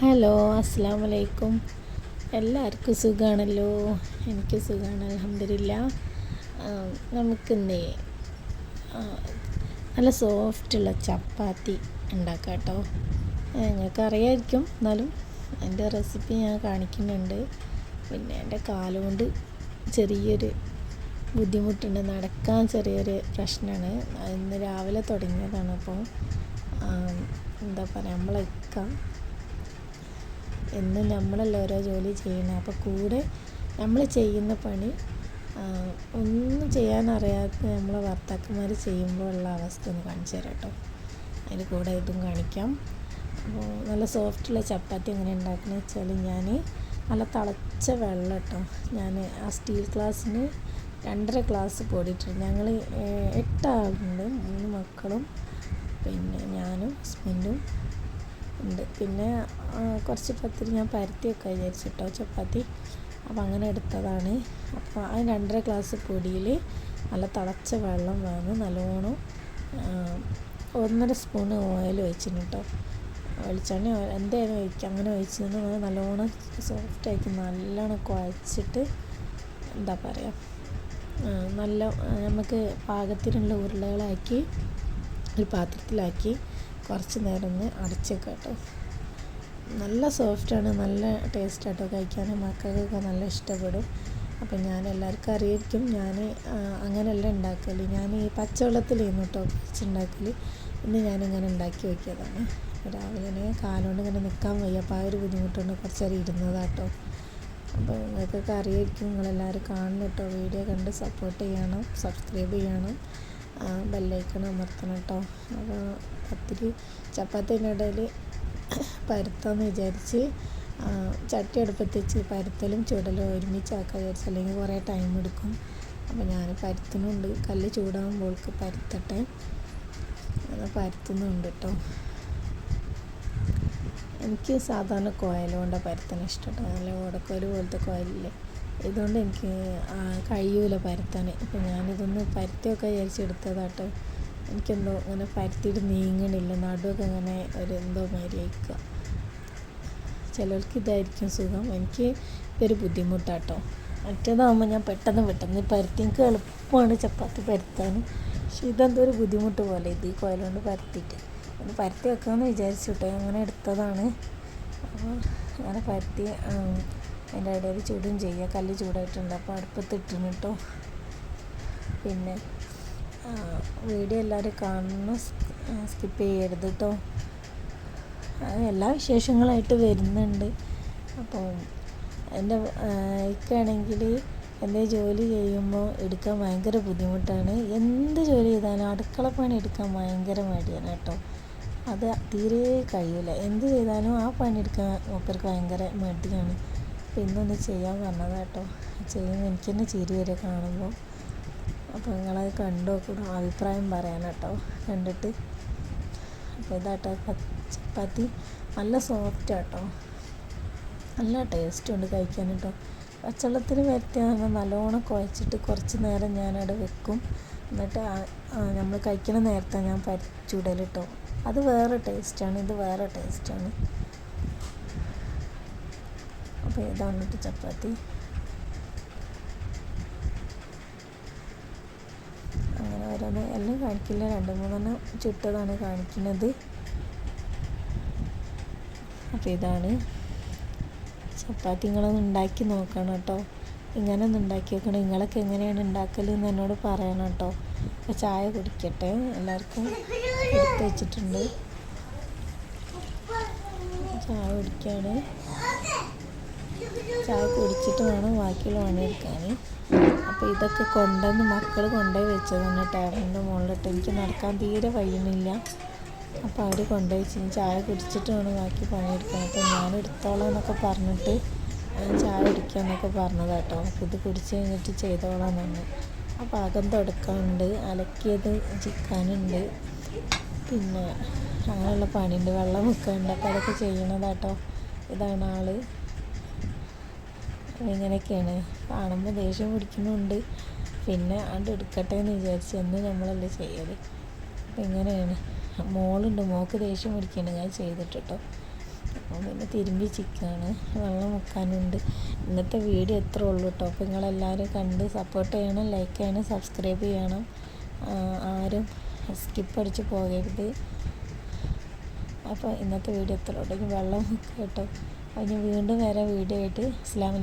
Hello അസ്സാം വലൈക്കും എല്ലാവർക്കും സുഖമാണല്ലോ എനിക്ക് സുഖമാണ് അലഹമില്ല നമുക്കിന്നേ നല്ല സോഫ്റ്റുള്ള ചപ്പാത്തി ഉണ്ടാക്കാം കേട്ടോ നിങ്ങൾക്ക് അറിയായിരിക്കും എന്നാലും എന്റെ റെസിപ്പി ഞാൻ കാണിക്കുന്നുണ്ട്. പിന്നെ എന്റെ കാലുകൊണ്ട് ചെറിയൊരു ബുദ്ധിമുട്ടുണ്ട്. നടക്കാൻ ചെറിയൊരു പ്രശ്നമാണ്. ഇന്ന് രാവിലെ തുടങ്ങിയതാണ് അപ്പോൾ എന്താ പറയുക നമ്മളെക്കാം എന്നും നമ്മളല്ല ഓരോ ജോലി ചെയ്യണം. അപ്പോൾ കൂടെ നമ്മൾ ചെയ്യുന്ന പണി ഒന്നും ചെയ്യാൻ അറിയാത്ത നമ്മളെ ഭർത്താക്കന്മാർ ചെയ്യുമ്പോൾ ഉള്ള അവസ്ഥ ഒന്ന് കാണിച്ചു തരാം കേട്ടോ. അതിൽ കൂടെ ഇതും കാണിക്കാം. അപ്പോൾ നല്ല സോഫ്റ്റുള്ള ചപ്പാത്തി എങ്ങനെ ഉണ്ടാക്കുന്നത് വെച്ചാൽ ഞാൻ നല്ല തിളച്ച വെള്ളം കേട്ടോ. ഞാൻ ആ സ്റ്റീൽ ഗ്ലാസ്സിന് രണ്ടര ഗ്ലാസ് പൊടിയിട്ടുണ്ട് ഞങ്ങൾ എട്ടാളുണ്ട് മൂന്ന് മക്കളും പിന്നെ ഞാനും ഹസ്ബൻഡും ഉണ്ട്. പിന്നെ കുറച്ച് പത്തിരി ഞാൻ പരത്തിയൊക്കെ വിചാരിച്ചിട്ടോ ചപ്പാത്തി. അപ്പോൾ അങ്ങനെ എടുത്തതാണ്. അപ്പോൾ ആ രണ്ടര ഗ്ലാസ് പൊടിയിൽ നല്ല തിളച്ച വെള്ളം വേണം നല്ലോണം ഒന്നര സ്പൂണ് ഓയിൽ ഒഴിച്ചിന് കേട്ടോ വെളിച്ചെണ്ണ എന്തായാലും ഒഴിക്കുക അങ്ങനെ ഒഴിച്ചിട്ട് നല്ലോണം സോഫ്റ്റാക്കി നല്ലോണം കുഴച്ചിട്ട് എന്താ പറയുക നല്ല നമുക്ക് പാകത്തിനുള്ള ഉരുളകളാക്കി ഒരു പാത്രത്തിലാക്കി കുറച്ച് നേരം ഒന്ന് അടച്ചേക്കാം കേട്ടോ. നല്ല സോഫ്റ്റാണ് നല്ല ടേസ്റ്റ് ആട്ടോ. കഴിക്കാൻ മക്കൾക്കൊക്കെ നല്ല ഇഷ്ടപ്പെടും. അപ്പം ഞാൻ എല്ലാവർക്കും അറിയായിരിക്കും ഞാൻ അങ്ങനെയല്ല ഉണ്ടാക്കൽ ഞാൻ ഈ പച്ചവെള്ളത്തിലായിരുന്നു കേട്ടോ വെച്ചുണ്ടാക്കൽ ഇന്ന് ഞാനിങ്ങനെ ഉണ്ടാക്കി വയ്ക്കിയതാണ് രാവിലെ കാലുകൊണ്ട് ഇങ്ങനെ നിൽക്കാൻ വയ്യ. അപ്പോൾ ആ ഒരു ബുദ്ധിമുട്ടുണ്ട് കുറച്ച് നേരം ഇരുന്നതാട്ടോ അപ്പോൾ നിങ്ങൾക്കൊക്കെ അറിയായിരിക്കും നിങ്ങളെല്ലാവരും കാണണം കേട്ടോ. വീഡിയോ കണ്ട് സപ്പോർട്ട് ചെയ്യണം സബ്സ്ക്രൈബ് ചെയ്യണം. ബെല്ലൈക്കൺ അമർത്തണം കേട്ടോ അപ്പോൾ പത്തിരി ചപ്പാത്തിന്റെ ഇടയിൽ പരത്താമെന്ന് വിചാരിച്ച് ചട്ടി അടുപ്പത്ത് വെച്ച് പരത്തലും ചുടലും ഒരുമിച്ചാക്കാൻ വിചാരിച്ചു അല്ലെങ്കിൽ കുറേ ടൈം എടുക്കും. അപ്പോൾ ഞാൻ പരത്തുന്നുണ്ട്. കല്ല് ചൂടാകുമ്പോൾക്ക് പരത്തട്ടെ. അത് പരത്തുന്നുണ്ട് കേട്ടോ എനിക്ക് സാധാരണ കോയലുകൊണ്ടാണ് പരത്താൻ ഇഷ്ടം കേട്ടോ നല്ല ഓടക്കോൽ പോലത്തെ കോയലില്ലേ. ഇതുകൊണ്ട് എനിക്ക് കഴിയൂല പരത്താൻ അപ്പം ഞാനിതൊന്ന് പരത്തിയൊക്കെ വിചാരിച്ചെടുത്തതാട്ടോ. എനിക്കെന്തോ ഇങ്ങനെ പരത്തിയിട്ട് നീങ്ങണില്ല. നടുവൊക്കെ ഇങ്ങനെ ഒരു എന്തോ മാതിരി അയക്കുക ചിലർക്ക് ഇതായിരിക്കും സുഖം. എനിക്ക് ഇതൊരു ബുദ്ധിമുട്ടാട്ടോ. മറ്റേതാകുമ്പോൾ ഞാൻ പെട്ടെന്ന് പെട്ടെന്ന് പരത്തി. എനിക്ക് എളുപ്പമാണ് ചപ്പാത്തി പരത്താൻ പക്ഷെ ഇതെന്തോ ഒരു ബുദ്ധിമുട്ട് പോലെ ഇത് ഈ കോയിലുകൊണ്ട് പരത്തിയിട്ട്. ഒന്ന് പരത്തി വെക്കാമെന്ന് വിചാരിച്ചു കേട്ടോ അങ്ങനെ എടുത്തതാണ്. അപ്പോൾ അങ്ങനെ പരത്തി അതിന്റെ ഇടയിൽ ചൂടും ചെയ്യുക. കല്ല് ചൂടായിട്ടുണ്ട്. അപ്പോൾ അടുപ്പത്തിട്ടിന് കേട്ടോ. പിന്നെ വീഡിയോ എല്ലാവരും കാണണം സ്കിപ്പ് ചെയ്യരുത് കേട്ടോ. എല്ലാ വിശേഷങ്ങളായിട്ട് വരുന്നുണ്ട്. അപ്പോൾ എന്റെ എനിക്കാണെങ്കിൽ എന്റെ ജോലി ചെയ്യുമ്പോൾ എടുക്കാൻ ഭയങ്കര ബുദ്ധിമുട്ടാണ്. എന്ത് ജോലി ചെയ്താലും അടുക്കള പണി എടുക്കാൻ ഭയങ്കര മടിയാണ് കേട്ടോ. അത് തീരെ കഴിയില്ല എന്ത് ചെയ്താലും ആ പണി എടുക്കാൻ മൂപ്പർക്ക് ഭയങ്കര മടിയാണ്. ഇന്നൊന്ന് ചെയ്യാൻ പറഞ്ഞതാണ് കേട്ടോ. ചെയ്യുമ്പോൾ എനിക്ക് തന്നെ ചിരി വരെ കാണുമ്പോൾ അപ്പോൾ നിങ്ങളത് കണ്ടു നോക്കണം അഭിപ്രായം പറയാൻ കേട്ടോ. കണ്ടിട്ട്. അപ്പോൾ ഇതാട്ടോ ചപ്പാത്തി. നല്ല സോഫ്റ്റ് ആട്ടോ നല്ല ടേസ്റ്റ് ഉണ്ട് കഴിക്കാൻ കേട്ടോ. പച്ചവെള്ളത്തിൽ വരത്തിയാൽ നല്ലോണം കുഴച്ചിട്ട് കുറച്ച് നേരം ഞാനവിടെ വെക്കും. എന്നിട്ട് നമ്മൾ കഴിക്കണ നേരത്തെ ഞാൻ പരിച്ചുടൽ കേട്ടോ. അത് വേറെ ടേസ്റ്റാണ് ഇത് വേറെ ടേസ്റ്റാണ് ഇതാണ് ചപ്പാത്തി. അങ്ങനെ ഓരോന്ന് എല്ലാം കാണിക്കില്ല. രണ്ട് മൂന്നെണ്ണം ചുട്ടതാണ് കാണിക്കുന്നത്. അപ്പോൾ ഇതാണ്. ചപ്പാത്തി നിങ്ങളൊന്ന് ഉണ്ടാക്കി നോക്കണം കേട്ടോ. ഇങ്ങനെ ഒന്ന് ഉണ്ടാക്കി നോക്കണം. നിങ്ങളൊക്കെ എങ്ങനെയാണ് ഉണ്ടാക്കൽ എന്ന് എന്നോട് പറയണം കേട്ടോ. അപ്പോൾ ചായ കുടിക്കട്ടെ. എല്ലാവർക്കും എടുത്ത് വെച്ചിട്ടുണ്ട്. ചായ കുടിക്കാണ്. ചായ കുടിച്ചിട്ട് വേണം ബാക്കിയുള്ള പണിയെടുക്കാൻ. അപ്പോൾ ഇതൊക്കെ കൊണ്ടുവന്ന് മക്കൾ കൊണ്ടുപോയി വെച്ചതാണ് ടയറിന്റെ മുകളിലിട്ട്. എനിക്ക് നടക്കാൻ തീരെ വയ്യുന്നില്ല. അപ്പോൾ അവർ കൊണ്ടുപോയി വെച്ച്. ചായ കുടിച്ചിട്ട് വേണം ബാക്കി പണിയെടുക്കാൻ. അപ്പോൾ ഞാൻ എടുത്തോളാം എന്നൊക്കെ പറഞ്ഞിട്ട് ഞാൻ ചായ കുടിക്കുക എന്നൊക്കെ പറഞ്ഞത് കേട്ടോ അപ്പോൾ ഇത് കുടിച്ച് കഴിഞ്ഞിട്ട് ചെയ്തോളാം എന്ന് അപ്പോൾ അകം തുടക്കാനുണ്ട്. അലക്കിയത് ചിക്കാനുണ്ട്. പിന്നെ അങ്ങനെയുള്ള പണിയുണ്ട്. വെള്ളം വെക്കാനുണ്ട്. അപ്പോൾ അതൊക്കെ ചെയ്യണതാട്ടോ. ഇതാണ് ആൾ. ഇങ്ങനെയൊക്കെയാണ്. കാണുമ്പോൾ ദേഷ്യം പിടിക്കുന്നുണ്ട്. പിന്നെ അത് എടുക്കട്ടെ എന്ന് വിചാരിച്ച് എന്ന് നമ്മളല്ലേ ചെയ്യൽ. അപ്പം ഇങ്ങനെയാണ്. മോളുണ്ട് മോൾക്ക് ദേഷ്യം പിടിക്കുന്നുണ്ട് ഞാൻ ചെയ്തിട്ടോ അപ്പോൾ പിന്നെ തിരുമ്പി ചിക്കാണ്. വെള്ളം മുക്കാനുണ്ട്. ഇന്നത്തെ വീഡിയോ എത്ര ഉള്ളൂ കേട്ടോ അപ്പോൾ നിങ്ങളെല്ലാവരും കണ്ട് സപ്പോർട്ട് ചെയ്യണം ലൈക്ക് ചെയ്യണം സബ്സ്ക്രൈബ് ചെയ്യണം. ആരും സ്കിപ്പ് അടിച്ച് പോകരുത്. അപ്പോൾ ഇന്നത്തെ വീഡിയോ എത്ര ഉള്ളൂ. വെള്ളം മുക്കാം കേട്ടോ. അപ്പോൾ വീണ്ടും വേറെ വീഡിയോ ആയിട്ട്. അസ്സാം